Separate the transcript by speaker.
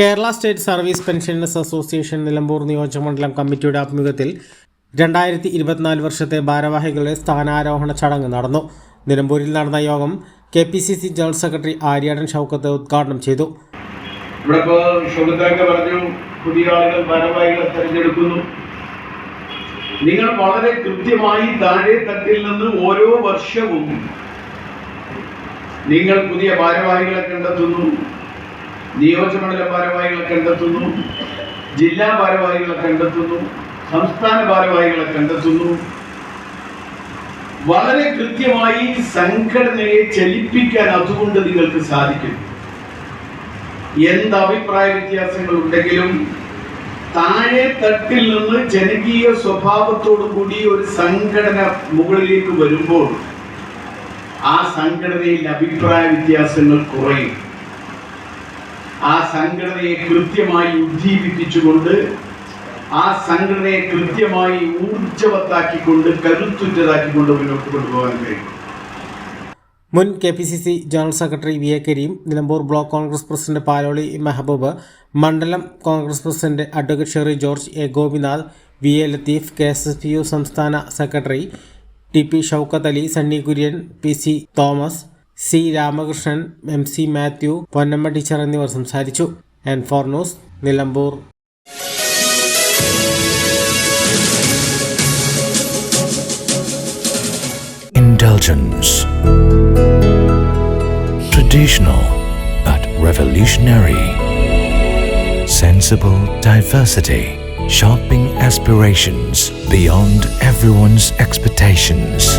Speaker 1: Kerala state service pensioners association Nilambur നിയോജകമണ്ഡലം കമ്മിറ്റിയുടെ ആഭിമുഖ്യത്തിൽ രണ്ടായിരത്തി ഇരുപത്തിനാല് വർഷത്തെ ഭാരവാഹികളുടെ സ്ഥാനാരോഹണ ചടങ്ങ് നടന്നു. നിലമ്പൂരിൽ നടന്ന യോഗം K P C C general secretary Aryadan Shoukath ഉദ്ഘാടനം ചെയ്തു.
Speaker 2: പറഞ്ഞു പുതിയ നിങ്ങൾ വളരെ കൃത്യമായി താഴെ തട്ടിൽ നിന്ന് ഓരോ വർഷവും നിങ്ങൾ പുതിയ ഭാരവാഹികളെ കണ്ടെത്തുന്നു. നിയോജകമണ്ഡല ഭാരവാഹികളെ കണ്ടെത്തുന്നു ജില്ലാ ഭാരവാഹികളെ കണ്ടെത്തുന്നു സംസ്ഥാന ഭാരവാഹികളെ കണ്ടെത്തുന്നു. വളരെ കൃത്യമായി സംഘടനയെ ചലിപ്പിക്കാൻ അതുകൊണ്ട് നിങ്ങൾക്ക് സാധിക്കും. എന്ത് അഭിപ്രായ വ്യത്യാസങ്ങൾ ഉണ്ടെങ്കിലും താഴെ തട്ടിൽ നിന്ന് ജനകീയ സ്വഭാവത്തോടു കൂടി ഒരു സംഘടന മുകളിലേക്ക് വരുമ്പോൾ ആ സംഘടനയിൽ അഭിപ്രായ വ്യത്യാസങ്ങൾ കുറയും. ആ സംഘടനയെ കൃത്യമായി ഉദ്ദീപിപ്പിച്ചുകൊണ്ട് ആ സംഘടനയെ കൃത്യമായി ഊർജവത്താക്കിക്കൊണ്ട് കരുത്തുറ്റതാക്കിക്കൊണ്ട് മുന്നോട്ട് കൊണ്ടുപോകാൻ കഴിയും.
Speaker 1: മുൻ K P C C general secretary V A Kareem Nilambur block Congress president Paloli Mehaboob മണ്ഡലം Congress president advocate Sherry George A Gopinath V A Latheef K S S P U സംസ്ഥാന secretary T P Shoukath Ali Sunny Kurian P C Thomas C Ramakrishnan M C Mathew Ponnamma teacher എന്നിവർ സംസാരിച്ചു and four news Nilambur
Speaker 3: Indulgence. Traditional but revolutionary. Sensible diversity. Shopping aspirations beyond everyone's expectations.